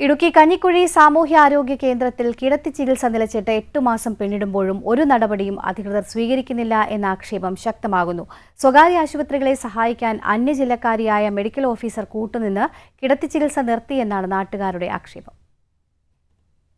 ഇടുക്കി കഞ്ഞിക്കുഴി സാമൂഹ്യാരോഗ്യ കേന്ദ്രത്തിൽ കിടത്തി ചികിത്സ നിലച്ചിട്ട് എട്ടു മാസം പിന്നിടുമ്പോഴും ഒരു നടപടിയും അധികൃതർ സ്വീകരിക്കുന്നില്ല എന്ന ആക്ഷേപം ശക്തമാകുന്നു. സ്വകാര്യ ആശുപത്രികളെ സഹായിക്കാൻ അന്യജില്ലക്കാരിയായ മെഡിക്കൽ ഓഫീസർ കൂട്ടുനിന്ന് കിടത്തി ചികിത്സ നിർത്തിയെന്നാണ് നാട്ടുകാരുടെ ആക്ഷേപം.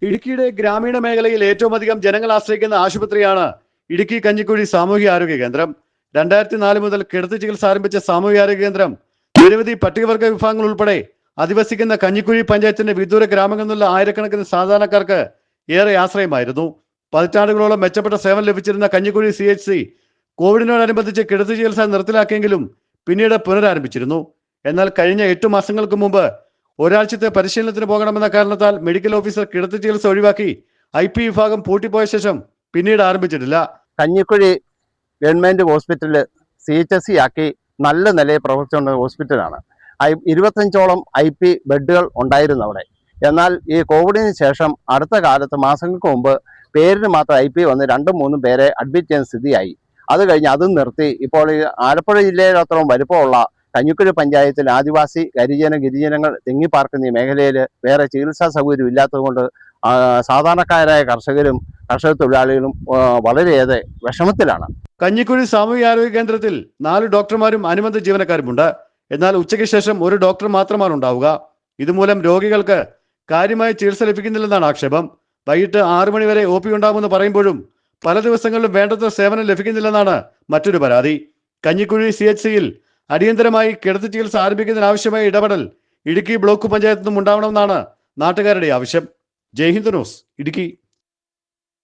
ഇടുക്കിയുടെ ഗ്രാമീണ മേഖലയിൽ ഏറ്റവും അധികം ജനങ്ങൾ ആശ്രയിക്കുന്ന ആശുപത്രിയാണ് ഇടുക്കി കഞ്ഞിക്കുഴി സാമൂഹ്യ ആരോഗ്യ കേന്ദ്രം. രണ്ടായിരത്തി നാല് മുതൽ കിടത്തി ചികിത്സ ആരംഭിച്ച സാമൂഹ്യ ആരോഗ്യ കേന്ദ്രം നിരവധി പട്ടികവർഗ വിഭാഗങ്ങൾ ഉൾപ്പെടെ അധിവസിക്കുന്ന കഞ്ഞിക്കുഴി പഞ്ചായത്തിന്റെ വിദൂര ഗ്രാമങ്ങളിൽ നിന്നുള്ള ആയിരക്കണക്കിന് സാധാരണക്കാർക്ക് ഏറെ ആശ്രയമായിരുന്നു. പതിറ്റാണ്ടുകളോളം മെച്ചപ്പെട്ട സേവനം ലഭിച്ചിരുന്ന കഞ്ഞിക്കുഴി സി എച്ച് സി കോവിഡിനോടനുബന്ധിച്ച് കിടത്തി ചികിത്സ നിർത്തലാക്കിയെങ്കിലും പിന്നീട് പുനരാരംഭിച്ചിരുന്നു. എന്നാൽ കഴിഞ്ഞ എട്ട് മാസങ്ങൾക്ക് മുമ്പ് ഒരാഴ്ചത്തെ പരിശീലനത്തിന് പോകണമെന്ന കാരണത്താൽ മെഡിക്കൽ ഓഫീസർ കിടത്തി ചികിത്സ ഒഴിവാക്കി ഐ പി വിഭാഗം പൂട്ടിപ്പോയ ശേഷം പിന്നീട് ആരംഭിച്ചിട്ടില്ല. Kanjikuzhi government hospital C H S C ആക്കി നല്ല നിലയിൽ പ്രവർത്തിച്ചുകൊണ്ട ഹോസ്പിറ്റലാണ്. ഐ ഇരുപത്തഞ്ചോളം ഐ പി ബെഡുകൾ ഉണ്ടായിരുന്നു അവിടെ. എന്നാൽ ഈ കോവിഡിന് ശേഷം അടുത്ത കാലത്ത് മാസങ്ങൾക്ക് മുമ്പ് പേരിന് മാത്രം ഐ പി വന്ന് രണ്ടും മൂന്നും പേരെ അഡ്മിറ്റ് ചെയ്യുന്ന സ്ഥിതിയായി. അത് കഴിഞ്ഞ് അതും നിർത്തി. ഇപ്പോൾ ഈ ആലപ്പുഴ ജില്ലയിൽ അത്രയും വലുപ്പമുള്ള കഞ്ഞിക്കുഴി പഞ്ചായത്തിൽ ആദിവാസി ഗരിജന ഗിരിജനങ്ങൾ തിങ്ങിപ്പാർക്കുന്ന ഈ മേഖലയിൽ വേറെ ചികിത്സാ സൗകര്യം ഇല്ലാത്തതുകൊണ്ട് സാധാരണക്കാരായ കർഷകരും കർഷക തൊഴിലാളികളും വളരെയേറെ വിഷമത്തിലാണ്. കഞ്ഞിക്കുഴി സാമൂഹ്യ ആരോഗ്യ കേന്ദ്രത്തിൽ നാല് ഡോക്ടർമാരും അനുബന്ധ ജീവനക്കാരുമുണ്ട്. എന്നാൽ ഉച്ചയ്ക്ക് ശേഷം ഒരു ഡോക്ടർ മാത്രമാണ് ഉണ്ടാവുക. ഇതുമൂലം രോഗികൾക്ക് കാര്യമായി ചികിത്സ ലഭിക്കുന്നില്ലെന്നാണ് ആക്ഷേപം. വൈകിട്ട് ആറു മണിവരെ ഒ പി ഉണ്ടാകുമെന്ന് പറയുമ്പോഴും പല ദിവസങ്ങളിലും വേണ്ടത്ര സേവനം ലഭിക്കുന്നില്ലെന്നാണ് മറ്റൊരു പരാതി. കഞ്ഞിക്കുഴി സി എച്ച് സിയിൽ അടിയന്തരമായി കിടത്തി ചികിത്സ ആരംഭിക്കുന്നതിനാവശ്യമായ ഇടപെടൽ ഇടുക്കി ബ്ലോക്ക് പഞ്ചായത്തിൽ നിന്നും ഉണ്ടാവണമെന്നാണ് നാട്ടുകാരുടെ ആവശ്യം. ജയ്ഹിന്ദ് ന്യൂസ് ഇടുക്കി.